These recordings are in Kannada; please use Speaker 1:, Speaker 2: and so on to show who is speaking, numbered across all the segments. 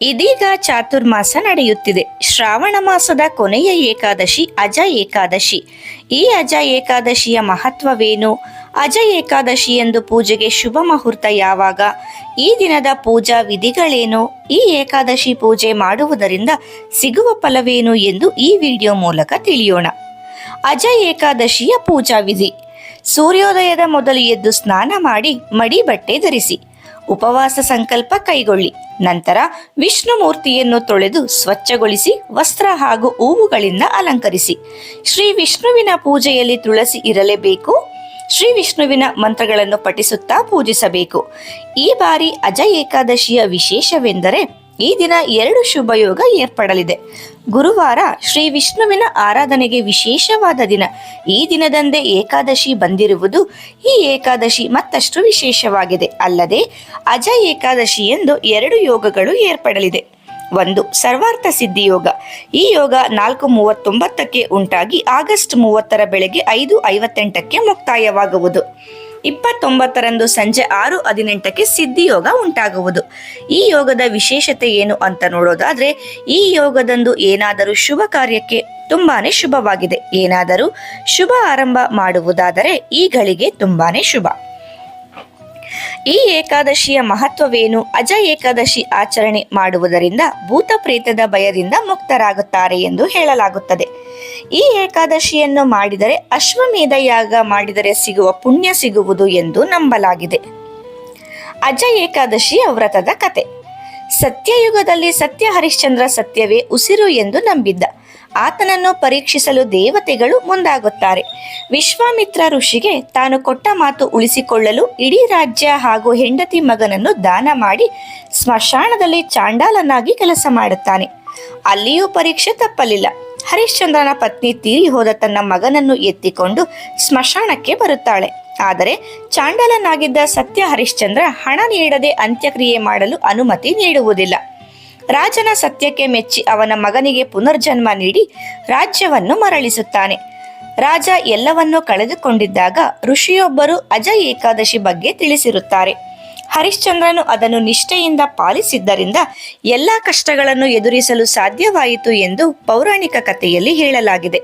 Speaker 1: ಇದೀಗ ಚಾತುರ್ಮಾಸ ನಡೆಯುತ್ತಿದೆ. ಶ್ರಾವಣ ಮಾಸದ ಕೊನೆಯ ಏಕಾದಶಿ ಅಜ ಏಕಾದಶಿ. ಈ ಅಜ ಏಕಾದಶಿಯ ಮಹತ್ವವೇನು? ಅಜ ಏಕಾದಶಿ ಎಂದು ಪೂಜೆಗೆ ಶುಭ ಮುಹೂರ್ತ ಯಾವಾಗ? ಈ ದಿನದ ಪೂಜಾ ವಿಧಿಗಳೇನು? ಈ ಏಕಾದಶಿ ಪೂಜೆ ಮಾಡುವುದರಿಂದ ಸಿಗುವ ಫಲವೇನು ಎಂದು ಈ ವಿಡಿಯೋ ಮೂಲಕ ತಿಳಿಯೋಣ. ಅಜ ಏಕಾದಶಿಯ ಪೂಜಾ ವಿಧಿ. ಸೂರ್ಯೋದಯದ ಮೊದಲು ಎದ್ದು ಸ್ನಾನ ಮಾಡಿ ಮಡಿ ಬಟ್ಟೆ ಧರಿಸಿ. ಉಪವಾಸ ಸಂಕಲ್ಪ ಕೈಗೊಳ್ಳಿ. ನಂತರ ವಿಷ್ಣು ಮೂರ್ತಿಯನ್ನು ತೊಳೆದು ಸ್ವಚ್ಛಗೊಳಿಸಿ ವಸ್ತ್ರ ಹಾಗೂ ಹೂವುಗಳಿಂದ ಅಲಂಕರಿಸಿ. ಶ್ರೀ ವಿಷ್ಣುವಿನ ಪೂಜೆಯಲ್ಲಿ ತುಳಸಿ ಇರಲೇಬೇಕು. ಶ್ರೀ ವಿಷ್ಣುವಿನ ಮಂತ್ರಗಳನ್ನು ಪಠಿಸುತ್ತಾ ಪೂಜಿಸಬೇಕು. ಈ ಬಾರಿ ಅಜ ಏಕಾದಶಿಯ ವಿಶೇಷವೆಂದರೆ ಈ ದಿನ ಎರಡು ಶುಭಯೋಗ ಏರ್ಪಡಲಿದೆ. ಗುರುವಾರ ಶ್ರೀ ವಿಷ್ಣುವಿನ ಆರಾಧನೆಗೆ ವಿಶೇಷವಾದ ದಿನ. ಈ ದಿನದಂದೇ ಏಕಾದಶಿ ಬಂದಿರುವುದು ಈ ಏಕಾದಶಿ ಮತ್ತಷ್ಟು ವಿಶೇಷವಾಗಿದೆ. ಅಲ್ಲದೆ ಅಜ ಏಕಾದಶಿ ಎಂದು ಎರಡು ಯೋಗಗಳು ಏರ್ಪಡಲಿದೆ. ಒಂದು ಸರ್ವಾರ್ಥ ಸಿದ್ಧಿ ಯೋಗ. ಈ ಯೋಗ ನಾಲ್ಕು ಮೂವತ್ತೊಂಬತ್ತಕ್ಕೆ ಉಂಟಾಗಿ ಆಗಸ್ಟ್ ಮೂವತ್ತರ ಬೆಳಗ್ಗೆ ಐದು ಐವತ್ತೆಂಟಕ್ಕೆ ಮುಕ್ತಾಯವಾಗುವುದು. ಇಪ್ಪತ್ತೊಂಬತ್ತರಂದು ಸಂಜೆ ಆರು ಹದಿನೆಂಟಕ್ಕೆ ಸಿದ್ಧಿಯೋಗ ಉಂಟಾಗುವುದು. ಈ ಯೋಗದ ವಿಶೇಷತೆ ಏನು ಅಂತ ನೋಡೋದಾದ್ರೆ, ಈ ಯೋಗದಂದು ಏನಾದರೂ ಶುಭ ಕಾರ್ಯಕ್ಕೆ ತುಂಬಾನೇ ಶುಭವಾಗಿದೆ. ಏನಾದರೂ ಶುಭ ಆರಂಭ ಮಾಡುವುದಾದರೆ ಈ ಗಳಿಗೆ ತುಂಬಾನೇ ಶುಭ. ಈ ಏಕಾದಶಿಯ ಮಹತ್ವವೇನು? ಅಜ ಏಕಾದಶಿ ಆಚರಣೆ ಮಾಡುವುದರಿಂದ ಭೂತ ಪ್ರೇತದ ಭಯದಿಂದ ಮುಕ್ತರಾಗುತ್ತಾರೆ ಎಂದು ಹೇಳಲಾಗುತ್ತದೆ. ಈ ಏಕಾದಶಿಯನ್ನು ಮಾಡಿದರೆ ಅಶ್ವಮೇಧ ಯಾಗ ಮಾಡಿದರೆ ಸಿಗುವ ಪುಣ್ಯ ಸಿಗುವುದು ಎಂದು ನಂಬಲಾಗಿದೆ. ಅಜ ಏಕಾದಶಿಯ ವ್ರತದ ಕತೆ. ಸತ್ಯಯುಗದಲ್ಲಿ ಸತ್ಯ ಹರಿಶ್ಚಂದ್ರ ಸತ್ಯವೇ ಉಸಿರು ಎಂದು ನಂಬಿದ್ದ. ಆತನನ್ನು ಪರೀಕ್ಷಿಸಲು ದೇವತೆಗಳು ಮುಂದಾಗುತ್ತಾರೆ. ವಿಶ್ವಾಮಿತ್ರ ಋಷಿಗೆ ತಾನು ಕೊಟ್ಟ ಮಾತು ಉಳಿಸಿಕೊಳ್ಳಲು ಇಡೀ ರಾಜ್ಯ ಹಾಗೂ ಹೆಂಡತಿ ಮಗನನ್ನು ದಾನ ಮಾಡಿ ಸ್ಮಶಾನದಲ್ಲಿ ಚಾಂಡಾಲನಾಗಿ ಕೆಲಸ ಮಾಡುತ್ತಾನೆ. ಅಲ್ಲಿಯೂ ಪರೀಕ್ಷೆ ತಪ್ಪಲಿಲ್ಲ. ಹರಿಶ್ಚಂದ್ರನ ಪತ್ನಿ ತೀರಿ ಹೋದ ತನ್ನ ಮಗನನ್ನು ಎತ್ತಿಕೊಂಡು ಸ್ಮಶಾನಕ್ಕೆ ಬರುತ್ತಾಳೆ. ಆದರೆ ಚಾಂಡಲನಾಗಿದ್ದ ಸತ್ಯ ಹರಿಶ್ಚಂದ್ರ ಹಣ ನೀಡದೆ ಅಂತ್ಯಕ್ರಿಯೆ ಮಾಡಲು ಅನುಮತಿ ನೀಡುವುದಿಲ್ಲ. ರಾಜನ ಸತ್ಯಕ್ಕೆ ಮೆಚ್ಚಿ ಅವನ ಮಗನಿಗೆ ಪುನರ್ಜನ್ಮ ನೀಡಿ ರಾಜ್ಯವನ್ನು ಮರಳಿಸುತ್ತಾನೆ. ರಾಜ ಎಲ್ಲವನ್ನೂ ಕಳೆದುಕೊಂಡಿದ್ದಾಗ ಋಷಿಯೊಬ್ಬರು ಅಜಯ್ ಏಕಾದಶಿ ಬಗ್ಗೆ ತಿಳಿಸಿರುತ್ತಾರೆ. ಹರಿಶ್ಚಂದ್ರನು ಅದನ್ನು ನಿಷ್ಠೆಯಿಂದ ಪಾಲಿಸಿದ್ದರಿಂದ ಎಲ್ಲ ಕಷ್ಟಗಳನ್ನು ಎದುರಿಸಲು ಸಾಧ್ಯವಾಯಿತು ಎಂದು ಪೌರಾಣಿಕ ಕಥೆಯಲ್ಲಿ ಹೇಳಲಾಗಿದೆ.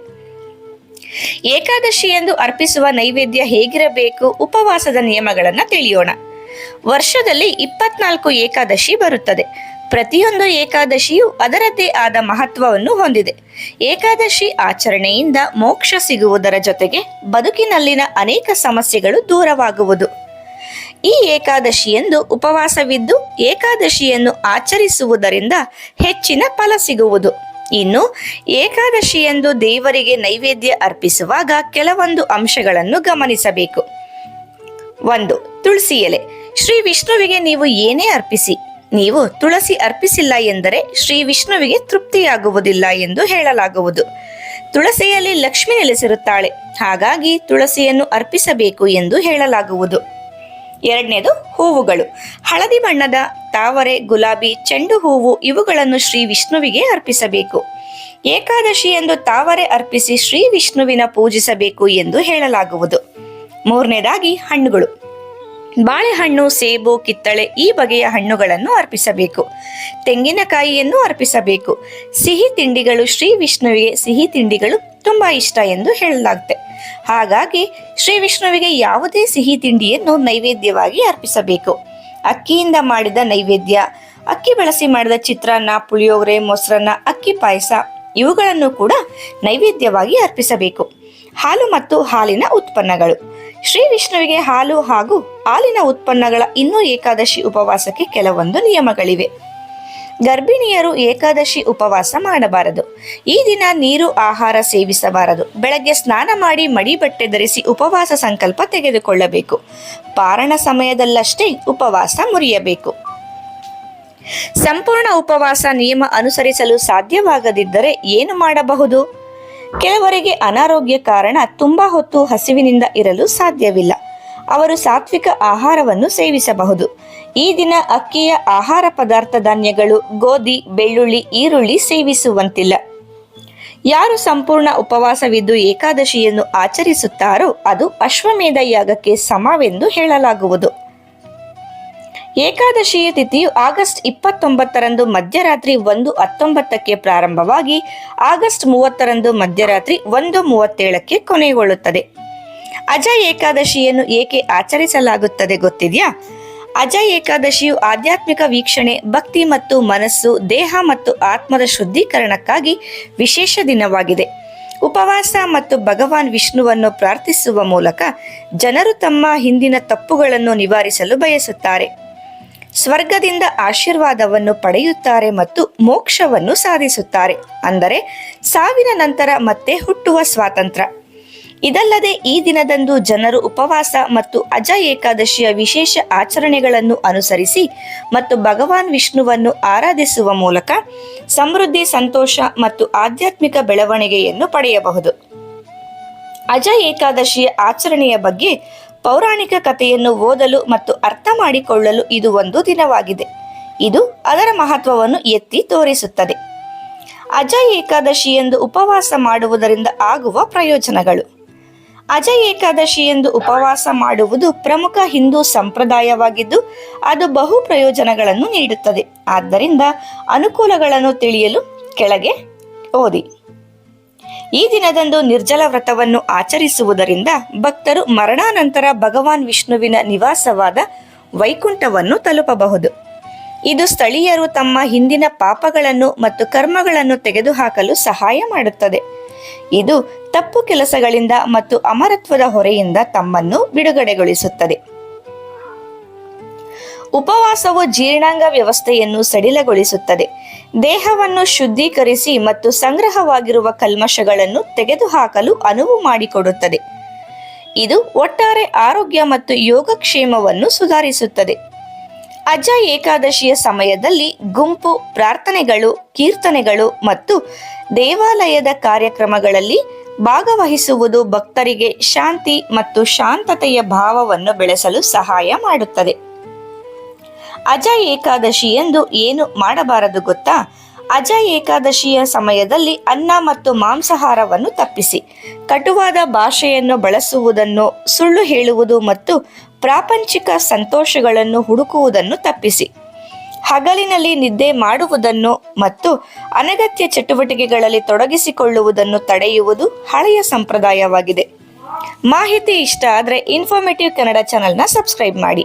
Speaker 1: ಏಕಾದಶಿ ಎಂದು ಅರ್ಪಿಸುವ ನೈವೇದ್ಯ ಹೇಗಿರಬೇಕು? ಉಪವಾಸದ ನಿಯಮಗಳನ್ನು ತಿಳಿಯೋಣ. ವರ್ಷದಲ್ಲಿ ಇಪ್ಪತ್ನಾಲ್ಕು ಏಕಾದಶಿ ಬರುತ್ತದೆ. ಪ್ರತಿಯೊಂದು ಏಕಾದಶಿಯು ಅದರದ್ದೇ ಆದ ಮಹತ್ವವನ್ನು ಹೊಂದಿದೆ. ಏಕಾದಶಿ ಆಚರಣೆಯಿಂದ ಮೋಕ್ಷ ಸಿಗುವುದರ ಜೊತೆಗೆ ಬದುಕಿನಲ್ಲಿನ ಅನೇಕ ಸಮಸ್ಯೆಗಳು ದೂರವಾಗುವುದು. ಈ ಏಕಾದಶಿಯಂದು ಉಪವಾಸವಿದ್ದು ಏಕಾದಶಿಯನ್ನು ಆಚರಿಸುವುದರಿಂದ ಹೆಚ್ಚಿನ ಫಲ ಸಿಗುವುದು. ಇನ್ನು ಏಕಾದಶಿಯಂದು ದೇವರಿಗೆ ನೈವೇದ್ಯ ಅರ್ಪಿಸುವಾಗ ಕೆಲವೊಂದು ಅಂಶಗಳನ್ನು ಗಮನಿಸಬೇಕು. ಒಂದು, ತುಳಸಿ ಎಲೆ. ಶ್ರೀ ವಿಷ್ಣುವಿಗೆ ನೀವು ಏನೇ ಅರ್ಪಿಸಿ, ನೀವು ತುಳಸಿ ಅರ್ಪಿಸಿಲ್ಲ ಎಂದರೆ ಶ್ರೀ ವಿಷ್ಣುವಿಗೆ ತೃಪ್ತಿಯಾಗುವುದಿಲ್ಲ ಎಂದು ಹೇಳಲಾಗುವುದು. ತುಳಸಿಯಲ್ಲಿ ಲಕ್ಷ್ಮಿ ನೆಲೆಸಿರುತ್ತಾಳೆ, ಹಾಗಾಗಿ ತುಳಸಿಯನ್ನು ಅರ್ಪಿಸಬೇಕು ಎಂದು ಹೇಳಲಾಗುವುದು. ಎರಡನೇದು ಹೂವುಗಳು. ಹಳದಿ ಬಣ್ಣದ ತಾವರೆ, ಗುಲಾಬಿ, ಚೆಂಡು ಹೂವು ಇವುಗಳನ್ನು ಶ್ರೀ ವಿಷ್ಣುವಿಗೆ ಅರ್ಪಿಸಬೇಕು. ಏಕಾದಶಿ ಎಂದು ತಾವರೆ ಅರ್ಪಿಸಿ ಶ್ರೀ ವಿಷ್ಣುವಿನ ಪೂಜಿಸಬೇಕು ಎಂದು ಹೇಳಲಾಗುವುದು. ಮೂರನೇದಾಗಿ ಹಣ್ಣುಗಳು. ಬಾಳೆಹಣ್ಣು, ಸೇಬು, ಕಿತ್ತಳೆ ಈ ಬಗೆಯ ಹಣ್ಣುಗಳನ್ನು ಅರ್ಪಿಸಬೇಕು. ತೆಂಗಿನಕಾಯಿಯನ್ನು ಅರ್ಪಿಸಬೇಕು. ಸಿಹಿ ತಿಂಡಿಗಳು ಶ್ರೀ ವಿಷ್ಣುವಿಗೆ ಸಿಹಿ ತಿಂಡಿಗಳು ತುಂಬಾ ಇಷ್ಟ ಎಂದು ಹೇಳಲಾಗುತ್ತೆ. ಹಾಗಾಗಿ ಶ್ರೀ ವಿಷ್ಣುವಿಗೆ ಯಾವುದೇ ಸಿಹಿ ತಿಂಡಿಯನ್ನು ನೈವೇದ್ಯವಾಗಿ ಅರ್ಪಿಸಬೇಕು. ಅಕ್ಕಿಯಿಂದ ಮಾಡಿದ ನೈವೇದ್ಯ, ಅಕ್ಕಿ ಬಳಸಿ ಮಾಡಿದ ಚಿತ್ರಾನ್ನ, ಪುಳಿಯೋಗರೆ, ಮೊಸರನ್ನ, ಅಕ್ಕಿ ಪಾಯಸ, ಇವುಗಳನ್ನು ಕೂಡ ನೈವೇದ್ಯವಾಗಿ ಅರ್ಪಿಸಬೇಕು. ಹಾಲು ಮತ್ತು ಹಾಲಿನ ಉತ್ಪನ್ನಗಳು. ಶ್ರೀ ವಿಷ್ಣುವಿಗೆ ಹಾಲು ಹಾಗೂ ಹಾಲಿನ ಉತ್ಪನ್ನಗಳ ಇನ್ನೂ ಏಕಾದಶಿ ಉಪವಾಸಕ್ಕೆ ಕೆಲವೊಂದು ನಿಯಮಗಳಿವೆ. ಗರ್ಭಿಣಿಯರು ಏಕಾದಶಿ ಉಪವಾಸ ಮಾಡಬಾರದು. ಈ ದಿನ ನೀರು, ಆಹಾರ ಸೇವಿಸಬಾರದು. ಬೆಳಗ್ಗೆ ಸ್ನಾನ ಮಾಡಿ ಮಡಿ ಬಟ್ಟೆ ಧರಿಸಿ ಉಪವಾಸ ಸಂಕಲ್ಪ ತೆಗೆದುಕೊಳ್ಳಬೇಕು. ಪಾರಣ ಸಮಯದಲ್ಲಷ್ಟೇ ಉಪವಾಸ ಮುರಿಯಬೇಕು. ಸಂಪೂರ್ಣ ಉಪವಾಸ ನಿಯಮ ಅನುಸರಿಸಲು ಸಾಧ್ಯವಾಗದಿದ್ದರೆ ಏನು ಮಾಡಬಹುದು? ಕೆಲವರಿಗೆ ಅನಾರೋಗ್ಯ ಕಾರಣ ತುಂಬಾ ಹೊತ್ತು ಹಸಿವಿನಿಂದ ಇರಲು ಸಾಧ್ಯವಿಲ್ಲ. ಅವರು ಸಾತ್ವಿಕ ಆಹಾರವನ್ನು ಸೇವಿಸಬಹುದು. ಈ ದಿನ ಅಕ್ಕಿಯ ಆಹಾರ ಪದಾರ್ಥ ಧಾನ್ಯಗಳು ಗೋಧಿ, ಬೆಳ್ಳುಳ್ಳಿ, ಈರುಳ್ಳಿ ಸೇವಿಸುವಂತಿಲ್ಲ. ಯಾರು ಸಂಪೂರ್ಣ ಉಪವಾಸವಿದ್ದು ಏಕಾದಶಿಯನ್ನು ಆಚರಿಸುತ್ತಾರೋ ಅದು ಅಶ್ವಮೇಧ ಯಾಗಕ್ಕೆ ಸಮವೆಂದು ಹೇಳಲಾಗುವುದು. ಏಕಾದಶಿಯ ತಿಥಿಯು ಆಗಸ್ಟ್ ಇಪ್ಪತ್ತೊಂಬತ್ತರಂದು ಮಧ್ಯರಾತ್ರಿ ಒಂದು ಹತ್ತೊಂಬತ್ತಕ್ಕೆ ಪ್ರಾರಂಭವಾಗಿ ಆಗಸ್ಟ್ ಮೂವತ್ತರಂದು ಮಧ್ಯರಾತ್ರಿ ಒಂದು ಮೂವತ್ತೇಳಕ್ಕೆ ಕೊನೆಗೊಳ್ಳುತ್ತದೆ. ಅಜ ಏಕಾದಶಿಯನ್ನು ಏಕೆ ಆಚರಿಸಲಾಗುತ್ತದೆ ಗೊತ್ತಿದೆಯಾ? ಅಜ ಏಕಾದಶಿಯು ಆಧ್ಯಾತ್ಮಿಕ ವೀಕ್ಷಣೆ, ಭಕ್ತಿ ಮತ್ತು ಮನಸ್ಸು, ದೇಹ ಮತ್ತು ಆತ್ಮದ ಶುದ್ಧೀಕರಣಕ್ಕಾಗಿ ವಿಶೇಷ ದಿನವಾಗಿದೆ. ಉಪವಾಸ ಮತ್ತು ಭಗವಾನ್ ವಿಷ್ಣುವನ್ನು ಪ್ರಾರ್ಥಿಸುವ ಮೂಲಕ ಜನರು ತಮ್ಮ ಹಿಂದಿನ ತಪ್ಪುಗಳನ್ನು ನಿವಾರಿಸಲು ಬಯಸುತ್ತಾರೆ. ಸ್ವರ್ಗದಿಂದ ಆಶೀರ್ವಾದವನ್ನು ಪಡೆಯುತ್ತಾರೆ ಮತ್ತು ಮೋಕ್ಷವನ್ನು ಸಾಧಿಸುತ್ತಾರೆ. ಅಂದರೆ ಸಾವಿನ ನಂತರ ಮತ್ತೆ ಹುಟ್ಟುವ ಸ್ವಾತಂತ್ರ್ಯ. ಇದಲ್ಲದೆ ಈ ದಿನದಂದು ಜನರು ಉಪವಾಸ ಮತ್ತು ಅಜ ಏಕಾದಶಿಯ ವಿಶೇಷ ಆಚರಣೆಗಳನ್ನು ಅನುಸರಿಸಿ ಮತ್ತು ಭಗವಾನ್ ವಿಷ್ಣುವನ್ನು ಆರಾಧಿಸುವ ಮೂಲಕ ಸಮೃದ್ಧಿ, ಸಂತೋಷ ಮತ್ತು ಆಧ್ಯಾತ್ಮಿಕ ಬೆಳವಣಿಗೆಯನ್ನು ಪಡೆಯಬಹುದು. ಅಜ ಏಕಾದಶಿಯ ಆಚರಣೆಯ ಬಗ್ಗೆ ಪೌರಾಣಿಕ ಕಥೆಯನ್ನು ಓದಲು ಮತ್ತು ಅರ್ಥ ಮಾಡಿಕೊಳ್ಳಲು ಇದು ಒಂದು ದಿನವಾಗಿದೆ. ಇದು ಅದರ ಮಹತ್ವವನ್ನು ಎತ್ತಿ ತೋರಿಸುತ್ತದೆ. ಅಜ ಏಕಾದಶಿ ಎಂದು ಉಪವಾಸ ಮಾಡುವುದರಿಂದ ಆಗುವ ಪ್ರಯೋಜನಗಳು. ಅಜ ಏಕಾದಶಿ ಎಂದು ಉಪವಾಸ ಮಾಡುವುದು ಪ್ರಮುಖ ಹಿಂದೂ ಸಂಪ್ರದಾಯವಾಗಿದ್ದು, ಅದು ಬಹು ಪ್ರಯೋಜನಗಳನ್ನು ನೀಡುತ್ತದೆ. ಆದ್ದರಿಂದ ಅನುಕೂಲಗಳನ್ನು ತಿಳಿಯಲು ಕೆಳಗೆ ಓದಿ. ಈ ದಿನದಂದು ನಿರ್ಜಲ ವ್ರತವನ್ನು ಆಚರಿಸುವುದರಿಂದ ಭಕ್ತರು ಮರಣಾನಂತರ ಭಗವಾನ್ ವಿಷ್ಣುವಿನ ನಿವಾಸವಾದ ವೈಕುಂಠವನ್ನು ತಲುಪಬಹುದು. ಇದು ಸ್ಥಳೀಯರು ತಮ್ಮ ಹಿಂದಿನ ಪಾಪಗಳನ್ನು ಮತ್ತು ಕರ್ಮಗಳನ್ನು ತೆಗೆದುಹಾಕಲು ಸಹಾಯ ಮಾಡುತ್ತದೆ. ಇದು ತಪ್ಪು ಕೆಲಸಗಳಿಂದ ಮತ್ತು ಅಮರತ್ವದ ಹೊರೆಯಿಂದ ತಮ್ಮನ್ನು ಬಿಡುಗಡೆಗೊಳಿಸುತ್ತದೆ. ಉಪವಾಸವು ಜೀರ್ಣಾಂಗ ವ್ಯವಸ್ಥೆಯನ್ನು ಸಡಿಲಗೊಳಿಸುತ್ತದೆ. ದೇಹವನ್ನು ಶುದ್ಧೀಕರಿಸಿ ಮತ್ತು ಸಂಗ್ರಹವಾಗಿರುವ ಕಲ್ಮಶಗಳನ್ನು ತೆಗೆದುಹಾಕಲು ಅನುವು ಮಾಡಿಕೊಡುತ್ತದೆ. ಇದು ಒಟ್ಟಾರೆ ಆರೋಗ್ಯ ಮತ್ತು ಯೋಗಕ್ಷೇಮವನ್ನು ಸುಧಾರಿಸುತ್ತದೆ. ಅಜ ಏಕಾದಶಿಯ ಸಮಯದಲ್ಲಿ ಗುಂಪು, ಪ್ರಾರ್ಥನೆಗಳು, ಕೀರ್ತನೆಗಳು ಮತ್ತು ದೇವಾಲಯದ ಕಾರ್ಯಕ್ರಮಗಳಲ್ಲಿ ಭಾಗವಹಿಸುವುದು ಭಕ್ತರಿಗೆ ಶಾಂತಿ ಮತ್ತು ಶಾಂತತೆಯ ಭಾವವನ್ನು ಬೆಳೆಸಲು ಸಹಾಯ ಮಾಡುತ್ತದೆ. ಅಜ ಏಕಾದಶಿ ಎಂದು ಏನು ಮಾಡಬಾರದು ಗೊತ್ತಾ? ಅಜ ಏಕಾದಶಿಯ ಸಮಯದಲ್ಲಿ ಅನ್ನ ಮತ್ತು ಮಾಂಸಾಹಾರವನ್ನು ತಪ್ಪಿಸಿ. ಕಟುವಾದ ಭಾಷೆಯನ್ನು ಬಳಸುವುದನ್ನು, ಸುಳ್ಳು ಹೇಳುವುದು ಮತ್ತು ಪ್ರಾಪಂಚಿಕ ಸಂತೋಷಗಳನ್ನು ಹುಡುಕುವುದನ್ನು ತಪ್ಪಿಸಿ. ಹಗಲಿನಲ್ಲಿ ನಿದ್ದೆ ಮಾಡುವುದನ್ನು ಮತ್ತು ಅನಗತ್ಯ ಚಟುವಟಿಕೆಗಳಲ್ಲಿ ತೊಡಗಿಸಿಕೊಳ್ಳುವುದನ್ನು ತಡೆಯುವುದು ಹಳೆಯ ಸಂಪ್ರದಾಯವಾಗಿದೆ. ಮಾಹಿತಿ ಇಷ್ಟ ಆದರೆ ಇನ್ಫಾರ್ಮೇಟಿವ್ ಕನ್ನಡ ಚಾನಲ್ನ ಸಬ್ಸ್ಕ್ರೈಬ್ ಮಾಡಿ.